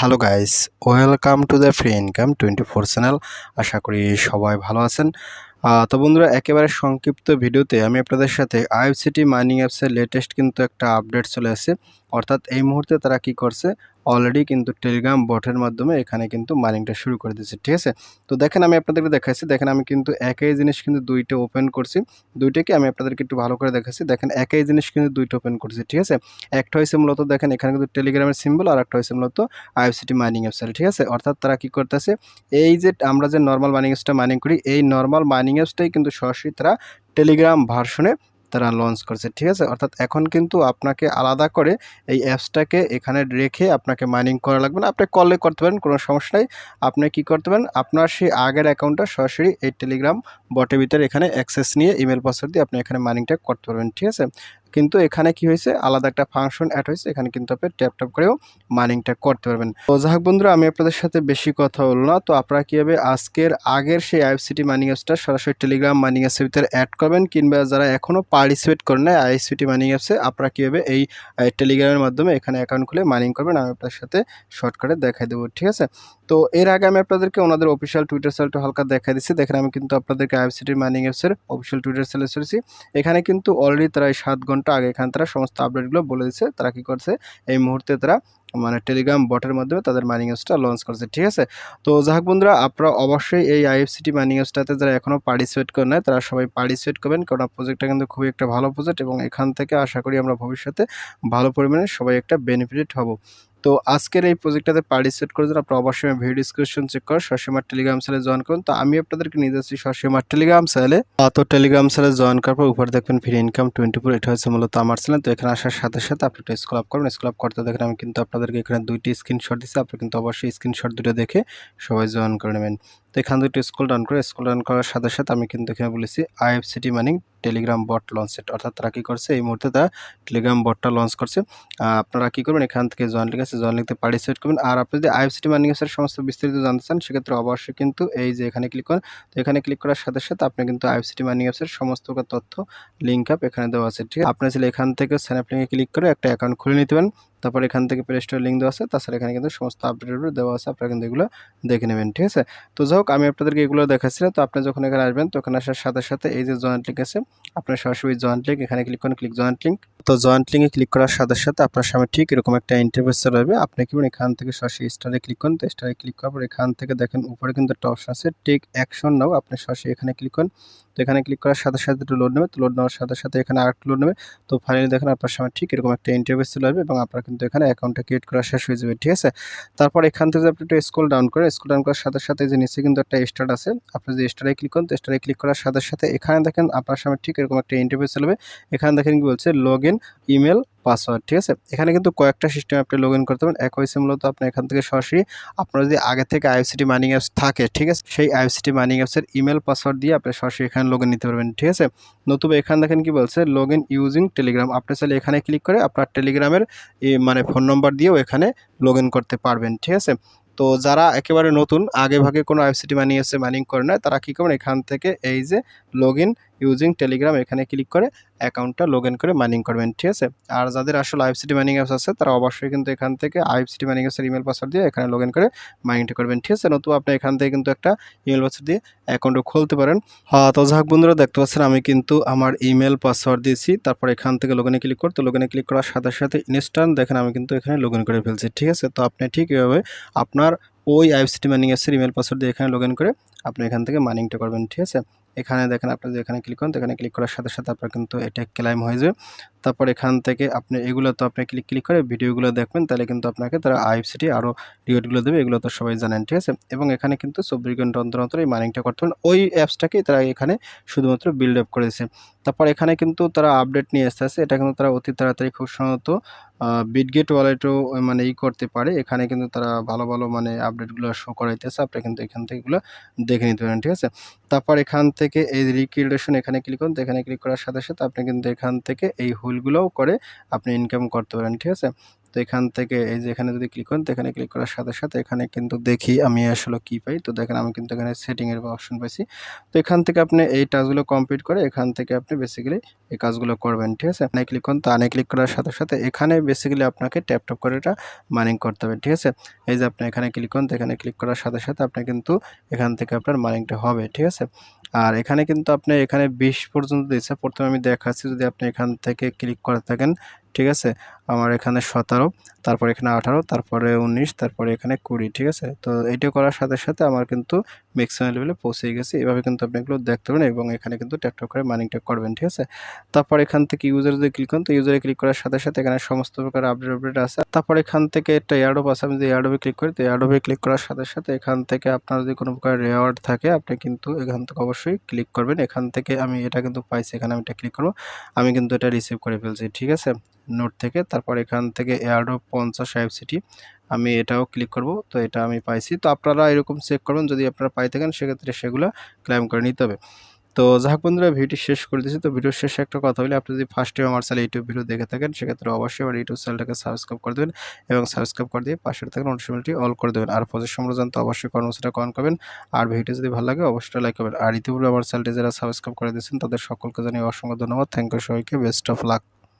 Hello guys welcome to the free income twenty four channel আশা করি সবাই ভালো আছেন। তো বন্ধুরা, একেবারে সংক্ষিপ্ত ভিডিওতে আমি আপনাদের সাথে আইএফসিটি মাইনিং অ্যাপসের লেটেস্ট কিন্তু একটা আপডেট চলে আসে অর্থাৎ এই মুহূর্তে তারা কি করছে? অলরেডি কিন্তু টেলিগ্রাম বটের মাধ্যমে এখানে কিন্তু মাইনিংটা শুরু করে দিয়েছে, ঠিক আছে? তো দেখেন আমি আপনাদেরকে দেখাচ্ছি দেখেন আমি কিন্তু একই জিনিস কিন্তু দুইটা ওপেন করছি। দুইটাকে আমি আপনাদেরকে একটু ভালো করে দেখাচ্ছি দেখেন একই জিনিস কিন্তু দুইটা ওপেন করছি, ঠিক আছে? একটা হয়েছে মূলত দেখেন এখানে কিন্তু টেলিগ্রামের সিম্বল আর একটা হয়েছে মূলত আইএফসিটি মাইনিং অ্যাপসের ঠিক আছে? অর্থাৎ তারা কী করতেছে? এই যে আমরা যে নর্মাল মাইনিং অ্যাপসটা মাইনিং করি, এই নর্মাল মাইনিং অ্যাপসটাই কিন্তু সরাসরি তারা টেলিগ্রাম ভার্সনে তারা লঞ্চ করছে, ঠিক আছে? অর্থাৎ এখন কিন্তু আপনাকে আলাদা করে এই অ্যাপসটাকে এখানে রেখে আপনাকে মাইনিং করা লাগবে না। আপনি কলে করতে পারেন, কোনো সমস্যা নেই। আপনি কী করতে পারেন, আপনার সেই আগের অ্যাকাউন্টটা সরাসরি এই টেলিগ্রাম বটের ভিতরে এখানে অ্যাক্সেস নিয়ে ইমেল পাসওয়ার্ড দিয়ে আপনি এখানে মাইনিংটা করতে পারবেন, ঠিক আছে? কিন্তু এখানে কি হয়েছে? আলাদা একটা ফাংশন অ্যাড হয়েছে। এখানে কিন্তু আপনি ট্যাপ ট্যাপ করেও মাইনিংটা করতে পারবেন। তো যাই বন্ধুরা, আমি আপনাদের সাথে বেশি কথা বলব না। তো আপনারা কীভাবে আজকের আগের সেই আইএফসিটি মাইনিং অ্যাপসটা সরাসরি টেলিগ্রাম মাইনিং অ্যাপসের ভিতরে অ্যাড করবেন? কিংবা যারা এখনও পার্টিসিপেট করেন না আইএফসিটি মাইনিং অ্যাপসে আপনারা কীভাবে এই টেলিগ্রামের মাধ্যমে এখানে অ্যাকাউন্ট খুলে মাইনিং করবেন? আমি আপনার সাথে শর্টকাটে দেখাই দেবো, ঠিক আছে? তো এর আগে আমি আপনাদেরকে ওনাদের অফিসিয়াল টুইটার চ্যানেলটা হালকা দেখা দিচ্ছি। দেখেন আমি কিন্তু আপনাদেরকে আইএফসিটি মাইনিং অ্যাপসের অফিসিয়াল টুইটার চ্যানেল এসেছি এখানে কিন্তু অলরেডি তারা সাত ঘণ্টা আগে এখানে তারা সমস্ত আপডেটগুলো বলে দিচ্ছে তারা কী করছে? এই মুহূর্তে তারা মানে টেলিগ্রাম বটের মাধ্যমে তাদের মাইনিং অ্যাপসটা লঞ্চ করছে, ঠিক আছে? তো যাক বন্ধুরা, আপনারা অবশ্যই এই আইএফসিটি মাইনিং অ্যাপসটাতে যারা এখনও পার্টিসিপেট করে নেয় তারা সবাই পার্টিসিপেট করবেন। কারণ প্রজেক্টটা কিন্তু খুবই একটা ভালো প্রজেক্ট এবং এখান থেকে আশা করি আমরা ভবিষ্যতে ভালো পরিমাণে সবাই একটা বেনিফিট হব। তো আজকের এই প্রজেক্টটাতে পার্টিসিপেট করে যারা আপনারা অবশ্যই ভিডিও ডিসক্রিপশন চেক করে সসীমার টেলিগ্রাম সেলে জয়েন করুন। তো আমি আপনাদেরকে নিয়ে যাচ্ছি সসীমার টেলিগ্রাম সেলে তো টেলিগ্রাম সেলে জয়েন করার পর উপরে দেখবেন ফ্রি ইনকাম টোয়েন্টি ফোর এটা হচ্ছে মূলত আমার চ্যানেল তো এখানে আসার সাথে সাথে আপনি একটা স্কুল আপ করবেন স্কুল আপ করতে দেখেন আমি কিন্তু আপনাদেরকে এখানে দুইটি স্ক্রিনশট দিচ্ছি আপনি কিন্তু অবশ্যই স্ক্রিনশট দুটো দেখে সবাই জয়েন করে নেবেন। এখান থেকে স্কুল ডাউন করে স্কুল ডাউন করার সাথে সাথে আমি কিন্তু এখানে বলেছি IFCT mining Telegram bot launch set অর্থাৎ তারা কী করছে? এই মুহূর্তে তারা টেলিগ্রাম বটটা লঞ্চ করছে। আপনারা কী করবেন? এখান থেকে জয়েন লিখে আছে জয়েন লিখতে পার্টিসিপেট করবেন। আর আপনি যদি আইএফসিটি মানিং এর সমস্ত বিস্তারিত জানতে চান, সেক্ষেত্রে অবশ্যই কিন্তু এই যে এখানে ক্লিক করেন, তো এখানে ক্লিক করার সাথে সাথে আপনি কিন্তু আইএফসিটি মানিং এর সমস্ত তথ্য লিঙ্ক আপ এখানে দেওয়া আছে। ঠিক আছে? আপনি চাইলে এখান থেকে লিঙ্কে ক্লিক করে একটা অ্যাকাউন্ট খুলে নিতে পারেন। তারপর এখান থেকে প্লে স্টোর লিঙ্ক দেওয়া আছে। তাছাড়া এখানে কিন্তু সমস্ত আপডেট দেওয়া আছে। আপনারা কিন্তু এগুলো দেখে নেবেন, ঠিক আছে? তো যাই হোক, আমি আপনাদেরকে এগুলো দেখাচ্ছিলাম তো আপনি যখন এখানে আসবেন, তখন আসার সাথে সাথে এই যে জয়েন্ট লিঙ্ক আছে, আপনার সরাসরি জয়েন্ট লিঙ্ক এখানে ক্লিক করেন ক্লিক জয়েন্ট লিঙ্ক তো জয়েন্ট লিঙ্কে ক্লিক করার সাথে সাথে আপনার সামনে ঠিক এরকম একটা ইন্টারভেস রয়েবে আপনি কি এখান থেকে সরাসরি স্টারে ক্লিক করেন। তো স্টারে ক্লিক করার পর এখান থেকে দেখেন, উপরে কিন্তু একটা অপশন আছে টেক অ্যাকশন নাও। আপনি সরাসরি এখানে ক্লিক করেন। তো এখানে ক্লিক করার সাথে সাথে একটু লোড নেবে। তো লোড নেওয়ার সাথে সাথে এখানে আরেকটু লোড নেবে। তো ফাইনালি দেখেন আপনার সামনে ঠিক এরকম একটা ইন্টারভেস চলে আসবে এবং আপনার কিন্তু এখানে অ্যাকাউন্টটা ক্রিয়েট করা শেষ হয়ে যাবে, ঠিক আছে? তারপর এখান থেকে আপনি একটু স্কুল ডাউন করে স্কুল ডাউন করার সাথে সাথে যে নিচে কিন্তু একটা স্টার্ট আছে। আপনি যে স্টারে ক্লিক করেন, তো স্টারে ক্লিক করার সাথে সাথে এখানে দেখেন আপনার সামনে ঠিক এরকম একটা ইন্টারভেস চলবে এখানে দেখেন কি বলছে লগ ইন ইমেল, পাসওয়ার্ড, ঠিক আছে? এখানে কিন্তু কয়েকটা সিস্টেম আপনি লগ ইন করতে পারেন। এক হয়েছে মূলত আপনি এখান থেকে সরাসরি আপনার যদি আগে থেকে আইএফসিটি মাইনিং অ্যাপস থাকে, ঠিক আছে? সেই আইএফসিটি মাইনিং অ্যাপসের ইমেল পাসওয়ার্ড দিয়ে আপনি সরাসরি এখানে লগ নিতে পারবেন, ঠিক আছে? নতুবা এখানে দেখেন কি বলছে লগ ইউজিং টেলিগ্রাম আপনি চাইলে এখানে ক্লিক করে আপনার টেলিগ্রামের মানে ফোন নম্বর দিয়েও এখানে লগ করতে পারবেন, ঠিক আছে? তো যারা একেবারে নতুন আগে ভাগে কোনো ওয়েবসাইট মানিং এসে মাইনিং করে না তারা কী করবেন? এখান থেকে এই যে লগ ইউজিং টেলিগ্রাম এখানে ক্লিক করে অ্যাকাউন্টটা লগ ইন করে মাইনিং করবেন, ঠিক আছে? আর যাদের আসলে আইফ আইএফসিটি মাইনিং অ্যাপস আছে, তারা অবশ্যই কিন্তু এখান থেকে আইএফসিটি মাইনিং অ্যাপসের ইমেল পাসওয়ার্ড দিয়ে এখানে লগ ইন করে মাইনিংটা করবেন, ঠিক আছে? নতুবা আপনি এখান থেকে কিন্তু একটা ইমেল পাসওয়ার্ড দিয়ে অ্যাকাউন্টও খুলতে পারেন। হ্যাঁ তো যাক বন্ধুরা, দেখতে পাচ্ছেন আমি কিন্তু আমার ইমেল পাসওয়ার্ড দিয়েছি, তারপর এখান থেকে লগ ইনে ক্লিক করতে লগ ইনে ক্লিক করার সাথে সাথে ইনস্ট্যান্ট দেখেন আমি কিন্তু এখানে লগ ইন করে ফেলছি, ঠিক আছে? তো আপনি ঠিক এভাবে আপনার ওই আইফ আইএফসিটি মাইনিং অ্যাপসের ইমেল পাসওয়ার্ড দিয়ে এখানে লগ ইন করে আপনি এখান থেকে মাইনিংটা করবেন, ঠিক আছে? এখানে দেখেন আপনি এখানে ক্লিক করেন এখানে ক্লিক করার সাথে সাথে আপনার কিন্তু এটা ক্লাইম হয়ে যাবে। তারপর এখান থেকে আপনি এগুলো তো আপনি ক্লিক ক্লিক করে ভিডিওগুলো দেখবেন, তাহলে কিন্তু আপনাকে তারা আইএফসিটি আরও রিওয়ার্ডগুলো দেবে, এগুলো তো সবাই জানেন, ঠিক আছে? এবং এখানে কিন্তু চব্বিশ ঘণ্টা অন্তর অন্তর এই মাইনিংটা করতে পারেন। ওই অ্যাপসটাকেই তারা এখানে শুধুমাত্র বিল্ড আপ করেছে। তারপর এখানে কিন্তু তারা আপডেট নিয়ে আসতে আসছে, এটা কিন্তু তারা অতি তাড়াতাড়ি খুব সম্ভবত বিটগেট ওয়ালেটও মানে ই করতে পারে। এখানে কিন্তু তারা ভালো ভালো মানে আপডেটগুলো শো করাইতেছে, আপনি কিন্তু এখান থেকে এগুলো দেখে নিতে পারেন, ঠিক আছে? তারপর এখান থেকে এই রিক্রিয়েশন এখানে ক্লিক করুন, এখানে ক্লিক করার সাথে সাথে আপনি কিন্তু এখান থেকে এই হুলগুলোও করে আপনি ইনকাম করতে পারেন, ঠিক আছে? তো এখান থেকে এই যে এখানে যদি ক্লিক করেন, তো এখানে ক্লিক করার সাথে সাথে এখানে কিন্তু দেখি আমি আসলে কি পাই। তো দেখেন আমি কিন্তু এখানে সেটিংয়ের অপশন পাইছি। তো এখান থেকে আপনি এই টাস্কগুলো কমপ্লিট করে এখান থেকে আপনি বেসিক্যালি এই কাজগুলো করবেন, ঠিক আছে? আনে ক্লিক করুন, তো আনে ক্লিক করার সাথে সাথে এখানে বেসিক্যালি আপনাকে ট্যাপ ট্যাপ করে এটা মাইনিং করতে হবে, ঠিক আছে? এই যে আপনি এখানে ক্লিক করুন, তো এখানে ক্লিক করার সাথে সাথে আপনি কিন্তু এখান থেকে আপনার মাইনিংটা হবে, ঠিক আছে? আর এখানে কিন্তু আপনি এখানে বিশ পর্যন্ত দিয়েছে। প্রথমে আমি দেখাচ্ছি যদি আপনি এখান থেকে ক্লিক করে থাকেন, ঠিক আছে? আমার এখানে সতেরো, তারপর এখানে আঠারো, তারপরে উনিশ, তারপরে এখানে কুড়ি, ঠিক আছে? তো এইটা করার সাথে সাথে আমার কিন্তু ম্যাক্সিমাম লেভেলে পৌঁছে গেছে। এভাবে কিন্তু আপনি এগুলো দেখতে পারেন এবং এখানে কিন্তু ট্যাপটপ করে মাইনিংটা করবেন, ঠিক আছে? তারপর এখান থেকে ইউজার যদি ক্লিক করেন। তো ইউজারে ক্লিক করার সাথে সাথে এখানে সমস্ত প্রকার আপডেট আপডেট আছে। তারপর এখান থেকে একটা এয়ারডোপ আছে। আমি যদি এয়ারডোপে ক্লিক করি, তো এয়ারডোপে ক্লিক করার সাথে সাথে এখান থেকে আপনার যদি কোনো প্রকার রেওয়ার্ড থাকে, আপনি কিন্তু এখান থেকে অবশ্যই ক্লিক করবেন। এখান থেকে আমি এটা কিন্তু পাইছি, এখানে আমি এটা ক্লিক করব। আমি কিন্তু এটা রিসিভ করে ফেলছি, ঠিক আছে? নোট থেকে তারপর এখান থেকে এয়ারড্রপ পঞ্চাশ আইফ সিটি আমি এটাও ক্লিক করব। তো এটা আমি পাইছি। তো আপনারা এরকম চেক করবেন, যদি আপনারা পাই থাকেন, সেক্ষেত্রে সেগুলো ক্লাইম করে নিতে হবে। তো যাক বন্ধুরা, ভিডিওটি শেষ করে দিয়েছি। তো ভিডিওর শেষে একটা কথা বলি। আপনি যদি ফার্স্ট টাইম আমার চ্যানেল ইউটিউব ভিডিও দেখে থাকেন, সেক্ষেত্রে অবশ্যই আমার ইউটিউব চ্যানেলটাকে সাবস্ক্রাইব করে দেবেন এবং সাবস্ক্রাইব করে দিয়ে পাশে থাকেন নোটিফিকেশনটি অল করে দেবেন। আর প্রজেক্ট সম্পর্কে জানতে অবশ্যই কর্মসূচিটা কমেন্ট করবেন। আর ভিডিও যদি ভালো লাগে, অবশ্যই লাইক করবেন। আর ইতিপূর্বে আমার চ্যানেলটি যারা সাবস্ক্রাইব করে দিয়েছেন, তাদের সকলকে জানিয়ে অসংখ্য ধন্যবাদ। থ্যাংক ইউ সবাইকে। Best of luck